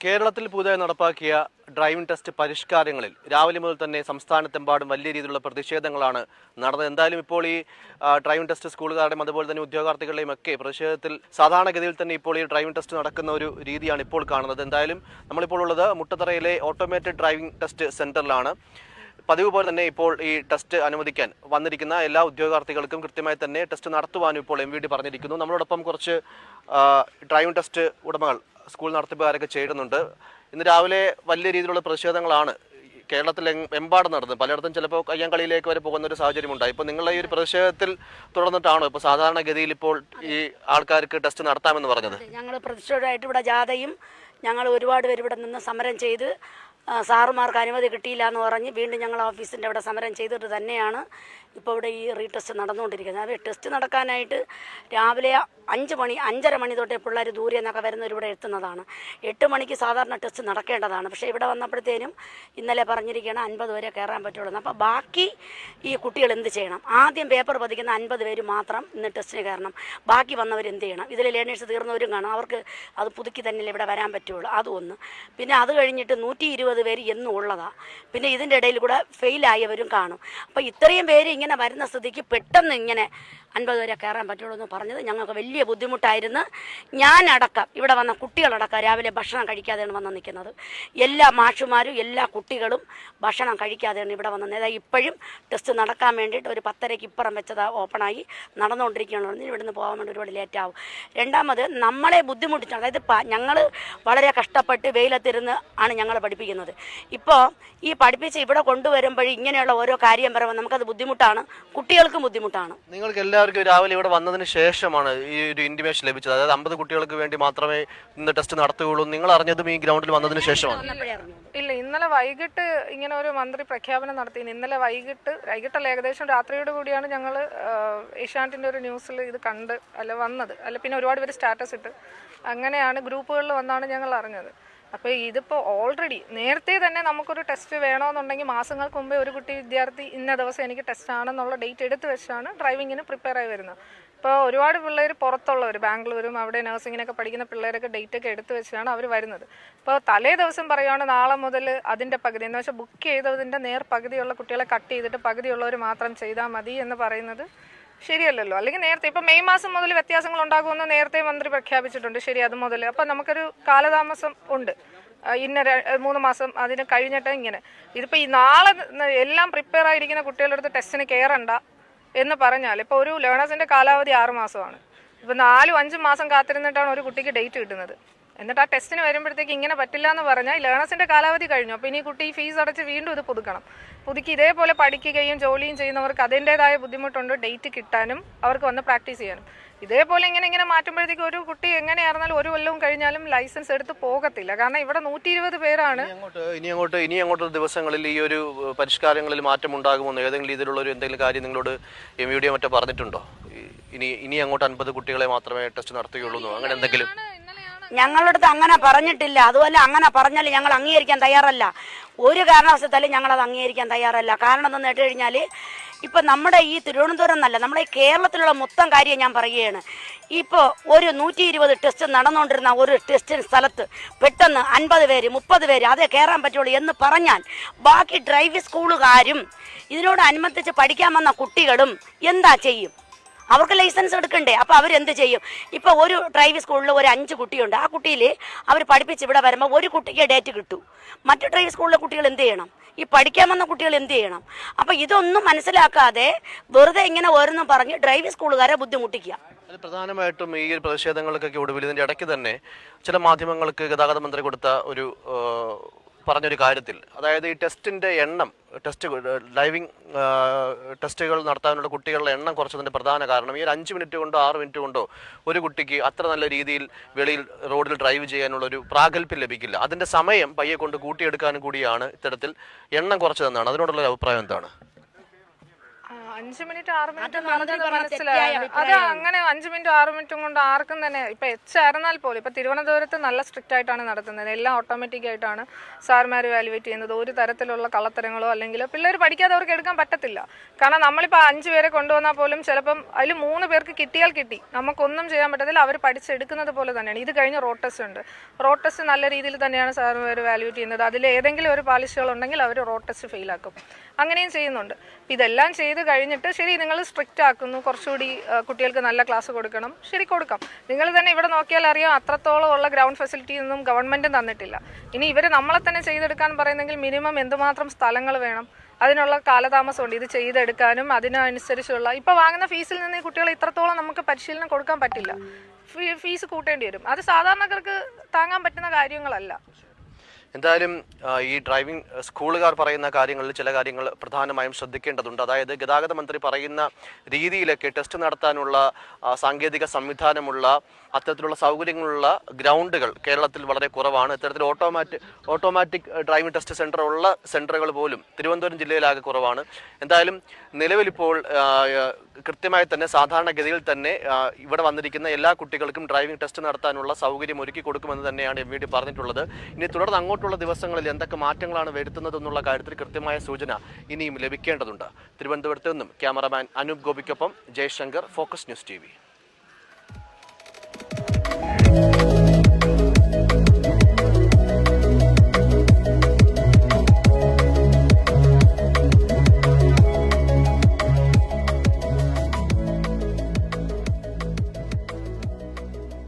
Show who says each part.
Speaker 1: കേരളത്തിൽ പുതുതായി നടപ്പാക്കിയ ഡ്രൈവിംഗ് ടെസ്റ്റ് പരിഷ്കാരങ്ങളിൽ രാവിലെ മുതൽ തന്നെ സംസ്ഥാനത്തെമ്പാടും വലിയ രീതിയിലുള്ള പ്രതിഷേധങ്ങളാണ് നടന്നത്. എന്തായാലും ഇപ്പോൾ ഈ ഡ്രൈവിംഗ് ടെസ്റ്റ് സ്കൂളുകാരുടെയും അതുപോലെ തന്നെ ഉദ്യോഗാർത്ഥികളുടെയും ഒക്കെ പ്രതിഷേധത്തിൽ സാധാരണഗതിയിൽ തന്നെ ഇപ്പോൾ ഈ ഡ്രൈവിംഗ് ടെസ്റ്റ് നടക്കുന്ന ഒരു രീതിയാണ് ഇപ്പോൾ കാണുന്നത്. എന്തായാലും നമ്മളിപ്പോൾ ഉള്ളത് മുട്ടത്തറയിലെ ഓട്ടോമേറ്റഡ് ഡ്രൈവിംഗ് ടെസ്റ്റ് സെന്ററിലാണ്. പതിവ് പോലെ തന്നെ ഇപ്പോൾ ഈ ടെസ്റ്റ് അനുവദിക്കാൻ വന്നിരിക്കുന്ന എല്ലാ ഉദ്യോഗാർത്ഥികൾക്കും കൃത്യമായി തന്നെ ടെസ്റ്റ് നടത്തുവാനും ഇപ്പോൾ എം വി ഡി പറഞ്ഞിരിക്കുന്നു. നമ്മളോടൊപ്പം കുറച്ച് ഡ്രൈവിംഗ് ടെസ്റ്റ് ഉടമകൾ സ്കൂൾ നടത്തിപ്പുകാരൊക്കെ ചേരുന്നുണ്ട്. ഇന്ന് രാവിലെ വലിയ രീതിയിലുള്ള പ്രതിഷേധങ്ങളാണ് കേരളത്തിൽ എമ്പാടും നടന്നത്. പലയിടത്തും ചിലപ്പോൾ കയ്യാങ്കളിയിലേക്ക് വരെ പോകുന്ന ഒരു സാഹചര്യം ഉണ്ടായി ഇപ്പോൾ നിങ്ങളുടെ ഈ ഒരു പ്രതിഷേധത്തിൽ തുടർന്നിട്ടാണോ ഇപ്പോൾ സാധാരണഗതിയിൽ ഇപ്പോൾ ഈ ആൾക്കാർക്ക് ടെസ്റ്റ് നടത്താമെന്ന് പറഞ്ഞത്?
Speaker 2: ഞങ്ങൾ പ്രതിഷേധമായിട്ട് ഇവിടെ ജാഥയും ഞങ്ങൾ ഒരുപാട് പേര് ഇവിടെ നിന്ന് സമരം ചെയ്ത് സാറുമാർക്ക് അനുമതി കിട്ടിയില്ല എന്ന് പറഞ്ഞ് വീണ്ടും ഞങ്ങൾ ഓഫീസിന്റെ അവിടെ സമരം ചെയ്തിട്ട് തന്നെയാണ് ഇപ്പോൾ ഇവിടെ ഈ റീടെസ്റ്റ് നടന്നുകൊണ്ടിരിക്കുന്നത്. അത് ടെസ്റ്റ് നടക്കാനായിട്ട് രാവിലെ അഞ്ച് മണി അഞ്ചര മണി തൊട്ടേ പിള്ളേർ ദൂരെ നിന്നൊക്കെ വരുന്നവർ ഇവിടെ എത്തുന്നതാണ്. എട്ട് മണിക്ക് സാധാരണ ടെസ്റ്റ് നടക്കേണ്ടതാണ്. പക്ഷേ ഇവിടെ വന്നപ്പോഴത്തേനും ഇന്നലെ പറഞ്ഞിരിക്കുകയാണ് അൻപത് വരെ കയറാൻ പറ്റുള്ളൂ അപ്പോൾ ബാക്കി ഈ കുട്ടികൾ എന്ത് ചെയ്യണം? ആദ്യം പേപ്പർ പതിക്കുന്ന അൻപത് പേര് മാത്രം ഇന്ന് ടെസ്റ്റിന് കയറണം. ബാക്കി വന്നവർ എന്ത് ചെയ്യണം? ഇതിൽ ലേണേഴ്സ് തീർന്നവരും കാണും. അവർക്ക് അത് പുതുക്കി തന്നെ ഇവിടെ വരാൻ പറ്റുള്ളൂ. അതൊന്ന് പിന്നെ അത് കഴിഞ്ഞിട്ട് നൂറ്റി ഇരുപത് പേര് എന്നും ഉള്ളതാണ് പിന്നെ ഇതിന്റെ ഇടയിൽ കൂടെ ഫെയിലായവരും കാണും. അപ്പോൾ ഇത്രയും പേര് ഇങ്ങനെ വരുന്ന സ്ഥിതിക്ക് പെട്ടെന്ന് ഇങ്ങനെ അൻപത് വരെ കയറാൻ പറ്റുള്ളൂ എന്ന് പറഞ്ഞത് ഞങ്ങൾക്ക് വലിയ ബുദ്ധിമുട്ടായിരുന്നു. ഞാനടക്കം ഇവിടെ വന്ന കുട്ടികളടക്കം രാവിലെ ഭക്ഷണം കഴിക്കാതെയാണ് വന്ന് നിൽക്കുന്നത്. എല്ലാ മാഷുമാരും എല്ലാ കുട്ടികളും ഭക്ഷണം കഴിക്കാതെയാണ് ഇവിടെ വന്ന് നിന്നത്. ഇപ്പോഴും ടെസ്റ്റ് നടക്കാൻ വേണ്ടിയിട്ട് ഒരു പത്തരയ്ക്ക് ഇപ്പുറം വെച്ചത് ഓപ്പണായി നടന്നുകൊണ്ടിരിക്കുകയാണ് ഇവിടുന്ന് പോകാൻ വേണ്ടി ഒരുപാട് ലേറ്റാവും രണ്ടാമത് നമ്മളെ ബുദ്ധിമുട്ടിച്ചാണ് അതായത് ഞങ്ങൾ വളരെ കഷ്ടപ്പെട്ട് വെയിലത്തിരുന്ന് ആണ് ഞങ്ങളെ പഠിപ്പിക്കുന്നത്. ഇപ്പോൾ ഈ പഠിപ്പിച്ച് ഇവിടെ കൊണ്ടുവരുമ്പോൾ ഇങ്ങനെയുള്ള ഓരോ കാര്യം പറയുമ്പോൾ നമുക്കത് ബുദ്ധിമുട്ടാണ്. കുട്ടികൾക്കും ബുദ്ധിമുട്ടാണ്.
Speaker 1: നിങ്ങൾക്ക് എല്ലാവർക്കും രാവിലെ ഇവിടെ വന്നതിന് ശേഷമാണ് ഈ ഒരു ഇന്റിമേഷൻ ലഭിച്ചത്. അതായത് അമ്പത് കുട്ടികൾക്ക് വേണ്ടി മാത്രമേ ഇന്ന് ടെസ്റ്റ് നടത്തുകയുള്ളൂ. നിങ്ങൾ അറിഞ്ഞതും ഈ ഗ്രൗണ്ടിൽ വന്നതിന് ശേഷമാണ്.
Speaker 3: ഇല്ല ഇന്നലെ വൈകിട്ട് ഇങ്ങനെ ഒരു മന്ത്രി പ്രഖ്യാപനം നടത്തി. ഇന്നലെ വൈകിട്ട് വൈകിട്ടല്ല ഏകദേശം രാത്രിയോട് കൂടിയാണ് ഞങ്ങൾ ഏഷ്യാനെറ്റിന്റെ ഒരു ന്യൂസിൽ ഇത് കണ്ട് അല്ല വന്നത്. അല്ല പിന്നെ ഒരുപാട് പേര് സ്റ്റാറ്റസ് ഇട്ട്. അങ്ങനെയാണ് ഗ്രൂപ്പുകളിൽ വന്നാണ് ഞങ്ങൾ അറിഞ്ഞത്. അപ്പോൾ ഇതിപ്പോൾ ഓൾറെഡി നേരത്തെ തന്നെ നമുക്കൊരു ടെസ്റ്റ് വേണമെന്നുണ്ടെങ്കിൽ മാസങ്ങൾക്ക് മുമ്പേ ഒരു കുട്ടി വിദ്യാർത്ഥി ഇന്ന ദിവസം എനിക്ക് ടെസ്റ്റ് ആണെന്നുള്ള ഡേറ്റ് എടുത്ത് വെച്ചാണ് ഡ്രൈവിങ്ങിന് പ്രിപ്പയർ ആയി വരുന്നത്. ഇപ്പോൾ ഒരുപാട് പിള്ളേർ പുറത്തുള്ളവർ ബാംഗ്ലൂരും അവിടെ നഴ്സിങ്ങിനൊക്കെ പഠിക്കുന്ന പിള്ളേരൊക്കെ ഡേറ്റ് ഒക്കെ എടുത്ത് വെച്ചാണ് അവർ വരുന്നത്. ഇപ്പോൾ തലേ ദിവസം പറയുകയാണ് നാളെ മുതൽ അതിന്റെ പകുതി. എന്ന് വെച്ചാൽ ബുക്ക് ചെയ്തതിന്റെ നേർ പകുതിയുള്ള കുട്ടികളെ കട്ട് ചെയ്തിട്ട് പകുതിയുള്ളവർ മാത്രം ചെയ്താൽ മതി എന്ന് പറയുന്നത് ശരിയല്ലല്ലോ. അല്ലെങ്കിൽ നേരത്തെ ഇപ്പം മെയ് മാസം മുതൽ വ്യത്യാസങ്ങൾ ഉണ്ടാകുമെന്ന് നേരത്തെ മന്ത്രി പ്രഖ്യാപിച്ചിട്ടുണ്ട്. ശരി അത് മുതൽ. അപ്പം നമുക്കൊരു കാലതാമസം ഉണ്ട്. ഇന്ന മൂന്ന് മാസം അതിന് കഴിഞ്ഞിട്ട് ഇങ്ങനെ. ഇതിപ്പോൾ ഈ നാളെ എല്ലാം പ്രിപ്പയർ ആയിരിക്കുന്ന കുട്ടികളുടെ അടുത്ത് ടെസ്റ്റിന് കയറണ്ട എന്ന് പറഞ്ഞാൽ ഇപ്പോൾ ഒരു ലേണേഴ്സിന്റെ കാലാവധി ആറ് മാസമാണ്. ഇപ്പോൾ നാലും അഞ്ചും മാസം കാത്തിരുന്നിട്ടാണ് ഒരു കുട്ടിക്ക് ഡേറ്റ് കിട്ടുന്നത്. എന്നിട്ട് ആ ടെസ്റ്റിന് വരുമ്പോഴത്തേക്ക് ഇങ്ങനെ പറ്റില്ല എന്ന് പറഞ്ഞാൽ ലേണേഴ്സിന്റെ കാലാവധി കഴിഞ്ഞു. അപ്പോൾ ഇനി ഈ കുട്ടി ഫീസ് അടച്ച് വീണ്ടും ഇത് പുതുക്കണം. പുതുക്കി ഇതേപോലെ പഠിക്കുകയും ജോലിയും ചെയ്യുന്നവർക്ക് അതിന്റെതായ ബുദ്ധിമുട്ടുണ്ട്. ഡേറ്റ് കിട്ടാനും അവർക്ക് വന്ന് പ്രാക്ടീസ് ചെയ്യാനും. ഇതേപോലെ ഇങ്ങനെ ഇങ്ങനെ മാറ്റുമ്പോഴത്തേക്ക് ഒരു കുട്ടി എങ്ങനെയായിരുന്നാലും ഒരു കൊല്ലവും കഴിഞ്ഞാലും ലൈസൻസ് എടുത്ത് പോകത്തില്ല. കാരണം ഇവിടെ നൂറ്റി ഇരുപത് പേരാണ്.
Speaker 1: ഇനി അങ്ങോട്ട് ഇനി അങ്ങോട്ട് ദിവസങ്ങളിൽ ഈ ഒരു പരിഷ്കാരങ്ങളിൽ മാറ്റം ഉണ്ടാകുമെന്ന് ഏതെങ്കിലും രീതിയിലുള്ള ഒരു എന്തെങ്കിലും കാര്യം നിങ്ങളോട് എം ഡിയോ മറ്റോ പറഞ്ഞിട്ടുണ്ടോ? ഇനി ഇനി അങ്ങോട്ട് അൻപത് കുട്ടികളെ മാത്രമേ ടെസ്റ്റ് നടത്തുകയുള്ളൂ എന്നോ അങ്ങനെ എന്തെങ്കിലും?
Speaker 2: ഞങ്ങളുടെ അടുത്ത് അങ്ങനെ പറഞ്ഞിട്ടില്ല. അതുപോലെ അങ്ങനെ പറഞ്ഞാൽ ഞങ്ങൾ അംഗീകരിക്കാൻ തയ്യാറല്ല. ഒരു കാരണവശാലും ഞങ്ങളത് അംഗീകരിക്കാൻ തയ്യാറല്ല. കാരണം എന്തെന്ന് കേട്ട് കഴിഞ്ഞാൽ ഇപ്പം നമ്മുടെ ഈ തിരുവനന്തപുരം എന്നല്ല നമ്മുടെ ഈ കേരളത്തിലുള്ള മൊത്തം കാര്യം ഞാൻ പറയുകയാണ്. ഇപ്പോൾ ഒരു നൂറ്റി ഇരുപത് ടെസ്റ്റ് നടന്നുകൊണ്ടിരുന്ന ഒരു ടെസ്റ്റിന് സ്ഥലത്ത് പെട്ടെന്ന് അൻപത് പേര് മുപ്പത് പേര് അതേ കയറാൻ പറ്റുള്ളൂ എന്ന് പറഞ്ഞാൽ ബാക്കി ഡ്രൈവിംഗ് സ്കൂളുകാരും ഇതിനോട് അനുബന്ധിച്ച് പഠിക്കാൻ വന്ന കുട്ടികളും എന്താ ചെയ്യും? അവർക്ക് ലൈസൻസ് എടുക്കണ്ടേ? അപ്പോൾ അവരെന്ത് ചെയ്യും? ഇപ്പോൾ ഒരു ഡ്രൈവിംഗ് സ്കൂളിൽ ഒരു അഞ്ച് കുട്ടിയുണ്ട്. ആ കുട്ടിയിൽ അവർ പഠിപ്പിച്ച് ഇവിടെ വരുമ്പോൾ ഒരു കുട്ടിക്ക് ഡേറ്റ് കിട്ടൂ. മറ്റു ഡ്രൈവിംഗ് സ്കൂളിലെ കുട്ടികൾ എന്ത് ചെയ്യണം? ഈ പഠിക്കാൻ വന്ന കുട്ടികൾ എന്ത് ചെയ്യണം? അപ്പോൾ ഇതൊന്നും മനസ്സിലാക്കാതെ വെറുതെ ഇങ്ങനെ ഓരോന്നും പറഞ്ഞ് ഡ്രൈവിംഗ് സ്കൂളുകാരെ ബുദ്ധിമുട്ടിക്കുക.
Speaker 1: പ്രധാനമായിട്ടും ഈ ഒരു പ്രതിഷേധങ്ങൾക്കൊക്കെ ഒടുവിൽ ഇതിന്റെ ഇടയ്ക്ക് തന്നെ ചില മാധ്യമങ്ങൾക്ക് ഗതാഗത മന്ത്രി കൊടുത്ത ഒരു പറഞ്ഞൊരു കാര്യത്തിൽ. അതായത് ഈ ടെസ്റ്റിന്റെ എണ്ണം ടെസ്റ്റ് ഡ്രൈവിംഗ് ടെസ്റ്റുകൾ നടത്താനുള്ള കുട്ടികളുടെ എണ്ണം കുറച്ചതിന്റെ പ്രധാന കാരണം. ഈ ഒരു അഞ്ച് മിനിറ്റ് കൊണ്ടോ ആറ് മിനിറ്റ് കൊണ്ടോ ഒരു കുട്ടിക്ക് അത്ര നല്ല രീതിയിൽ വെളിയിൽ റോഡിൽ ഡ്രൈവ് ചെയ്യാനുള്ള ഒരു പ്രാഗൽഭ്യം ലഭിക്കില്ല. അതിന്റെ സമയം പയ്യെ കൊണ്ട് കൂട്ടിയെടുക്കാനും കൂടിയാണ് ഇത്തരത്തിൽ എണ്ണം കുറച്ചതെന്നാണ്. അതിനോടുള്ള അഭിപ്രായം എന്താണ്?
Speaker 3: അഞ്ച് മിനിറ്റ് ആറ് മിനിറ്റ് മനസ്സിലായി. അത്. അങ്ങനെ അഞ്ചു മിനിറ്റ് ആറ് മിനിറ്റും കൊണ്ട് ആർക്കും തന്നെ ഇപ്പൊ എച്ച് ആയിരുന്നാൽ പോലും ഇപ്പൊ തിരുവനന്തപുരത്ത് നല്ല സ്ട്രിക്റ്റ് ആയിട്ടാണ് നടത്തുന്നത്. എല്ലാം ഓട്ടോമാറ്റിക് ആയിട്ടാണ് സാർമാർ വാലുവേറ്റ് ചെയ്യുന്നത്. ഒരു തരത്തിലുള്ള കള്ളത്തരങ്ങളോ അല്ലെങ്കിൽ പിള്ളേർ പഠിക്കാതെ അവർക്ക് എടുക്കാൻ പറ്റത്തില്ല. കാരണം നമ്മളിപ്പോൾ അഞ്ചു പേരെ കൊണ്ടുവന്നാൽ പോലും ചിലപ്പം അതിൽ മൂന്ന് പേർക്ക് കിട്ടിയാൽ കിട്ടി. നമുക്കൊന്നും ചെയ്യാൻ പറ്റത്തില്ല. അവർ പഠിച്ചെടുക്കുന്നത് പോലെ തന്നെയാണ്. ഇത് കഴിഞ്ഞ് റോഡ് ടെസ്റ്റ് ഉണ്ട്. റോഡ് ടെസ്റ്റ് നല്ല രീതിയിൽ തന്നെയാണ് സാർമാർ വാലുവേറ്റ് ചെയ്യുന്നത്. അതിൽ ഏതെങ്കിലും ഒരു പാലിശുകൾ ഉണ്ടെങ്കിൽ അവർ റോഡ് ടെസ്റ്റ് ഫെയിലാക്കും അങ്ങനെയും ചെയ്യുന്നുണ്ട്. ഇതെല്ലാം ചെയ്ത് കഴിഞ്ഞിട്ട് ശരി നിങ്ങൾ സ്ട്രിക്റ്റ് ആക്കുന്നു. കുറച്ചുകൂടി കുട്ടികൾക്ക് നല്ല ക്ലാസ് കൊടുക്കണം. ശരി കൊടുക്കാം. നിങ്ങൾ തന്നെ ഇവിടെ നോക്കിയാൽ അറിയാം അത്രത്തോളം ഉള്ള ഗ്രൗണ്ട് ഫെസിലിറ്റി ഒന്നും ഗവൺമെന്റും തന്നിട്ടില്ല. ഇനി ഇവർ നമ്മളെ തന്നെ ചെയ്തെടുക്കാൻ പറയുന്നെങ്കിൽ മിനിമം എന്തുമാത്രം സ്ഥലങ്ങൾ വേണം. അതിനുള്ള കാലതാമസമുണ്ട്. ഇത് ചെയ്തെടുക്കാനും അതിനനുസരിച്ചുള്ള ഇപ്പോൾ വാങ്ങുന്ന ഫീസിൽ നിന്ന് ഈ കുട്ടികളെ ഇത്രത്തോളം നമുക്ക് പരിശീലനം കൊടുക്കാൻ പറ്റില്ല. ഫീസ് കൂട്ടേണ്ടി വരും. അത് സാധാരണക്കാർക്ക് താങ്ങാൻ പറ്റുന്ന കാര്യങ്ങളല്ല.
Speaker 1: എന്തായാലും ഈ ഡ്രൈവിംഗ് സ്കൂളുകാർ പറയുന്ന കാര്യങ്ങളിൽ ചില കാര്യങ്ങൾ പ്രധാനമായും ശ്രദ്ധിക്കേണ്ടതുണ്ട്. അതായത് ഗതാഗത മന്ത്രി പറയുന്ന രീതിയിലൊക്കെ ടെസ്റ്റ് നടത്താനുള്ള സാങ്കേതിക സംവിധാനമുള്ള അത്തരത്തിലുള്ള സൗകര്യങ്ങളുള്ള ഗ്രൗണ്ടുകൾ കേരളത്തിൽ വളരെ കുറവാണ്. ഇത്തരത്തിൽ automatic automatic driving test centre ഉള്ള സെന്ററുകൾ പോലും തിരുവനന്തപുരം ജില്ലയിലാകെ കുറവാണ്. എന്തായാലും നിലവിലിപ്പോൾ കൃത്യമായി തന്നെ സാധാരണഗതിയിൽ തന്നെ ഇവിടെ വന്നിരിക്കുന്ന എല്ലാ കുട്ടികൾക്കും ഡ്രൈവിംഗ് ടെസ്റ്റ് നടത്താനുള്ള സൗകര്യം ഒരുക്കി കൊടുക്കുമെന്ന് തന്നെയാണ് എം വി ഡി പറഞ്ഞിട്ടുള്ളത്. ഇനി തുടർന്ന് അങ്ങോട്ടുള്ള ദിവസങ്ങളിൽ എന്തൊക്കെ മാറ്റങ്ങളാണ് വരുത്തുന്നതെന്നുള്ള കാര്യത്തിൽ കൃത്യമായ സൂചന ഇനിയും ലഭിക്കേണ്ടതുണ്ട്. തിരുവനന്തപുരത്ത് നിന്നും ക്യാമറമാൻ അനൂപ് ഗോപിക്കൊപ്പം ജയശങ്കർ ഫോക്കസ് ന്യൂസ് ടി